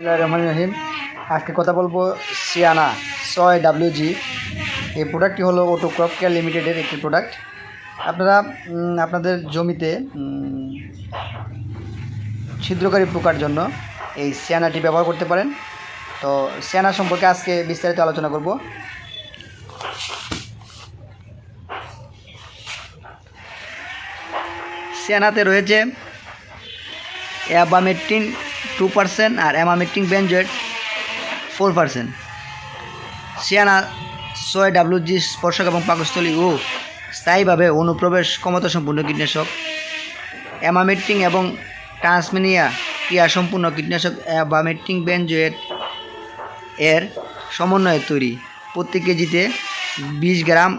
রহমান রহিম। আজকে কথা বলব সিয়ানা ছয় ডাব্লিউজি এই প্রোডাক্টটি হলো অটো ক্রপ কেয়ার লিমিটেডের একটি প্রোডাক্ট আপনারা আপনাদের জমিতে ছিদ্রকারী পোকার জন্য এই সিয়ানাটি ব্যবহার করতে পারেন। তো সিয়ানা সম্পর্কে আজকে বিস্তারিত আলোচনা করব। সিয়ানাতে রয়েছে অ্যাবামেট্রিন টু পার্সেন্ট আর অ্যামামেট্রিন বেঞ্জয়েড ফোর পার্সেন্ট সিয়ানা ছয় ডাব্লিউজি স্পর্শক এবং পাকস্থলী, ও স্থায়ীভাবে অনুপ্রবেশ ক্ষমতা সম্পূর্ণ কীটনাশক। অ্যামামেট্রিং এবং ট্রান্সমিনিয়া ক্রিয়া সম্পূর্ণ কীটনাশক অ্যাবামেট্রিং বেঞ্জয়েড এর সমন্বয়ে তৈরি। প্রতি কেজিতে বিশ গ্রাম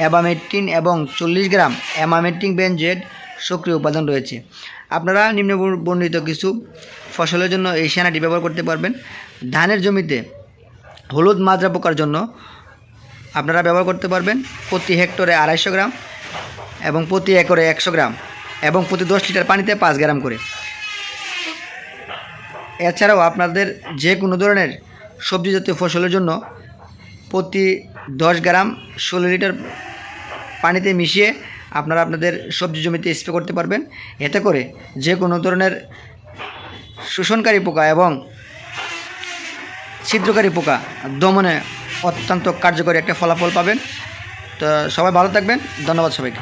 অ্যাবামেট্রিন এবং চল্লিশ গ্রাম অ্যামামেট্রিন বেঞ্জয়েড সক্রিয় উপাদান রয়েছে। আপনারা নিম্ন বর্ণিত কিছু ফসলের জন্য এই সেনাটি ব্যবহার করতে পারবেন। ধানের জমিতে হলুদ মাজরা পোকার জন্য আপনারা ব্যবহার করতে পারবেন। প্রতি হেক্টরে আড়াইশো গ্রাম এবং প্রতি একরে একশো গ্রাম এবং প্রতি দশ লিটার পানিতে পাঁচ গ্রাম করে। এছাড়াও আপনাদের যে কোনো ধরনের সবজি জাতীয় ফসলের জন্য প্রতি দশ গ্রাম ষোলো লিটার পানিতে মিশিয়ে আপনারা আপনাদের সবজি জমিতে স্প্রে করতে পারবেন। এতে করে যে কোনো ধরনের শোষণকারী পোকা এবং ছিদ্রকারী পোকা দমনে অত্যন্ত কার্যকরী একটা ফলাফল পাবেন। তো সবাই ভালো থাকবেন। ধন্যবাদ সবাইকে।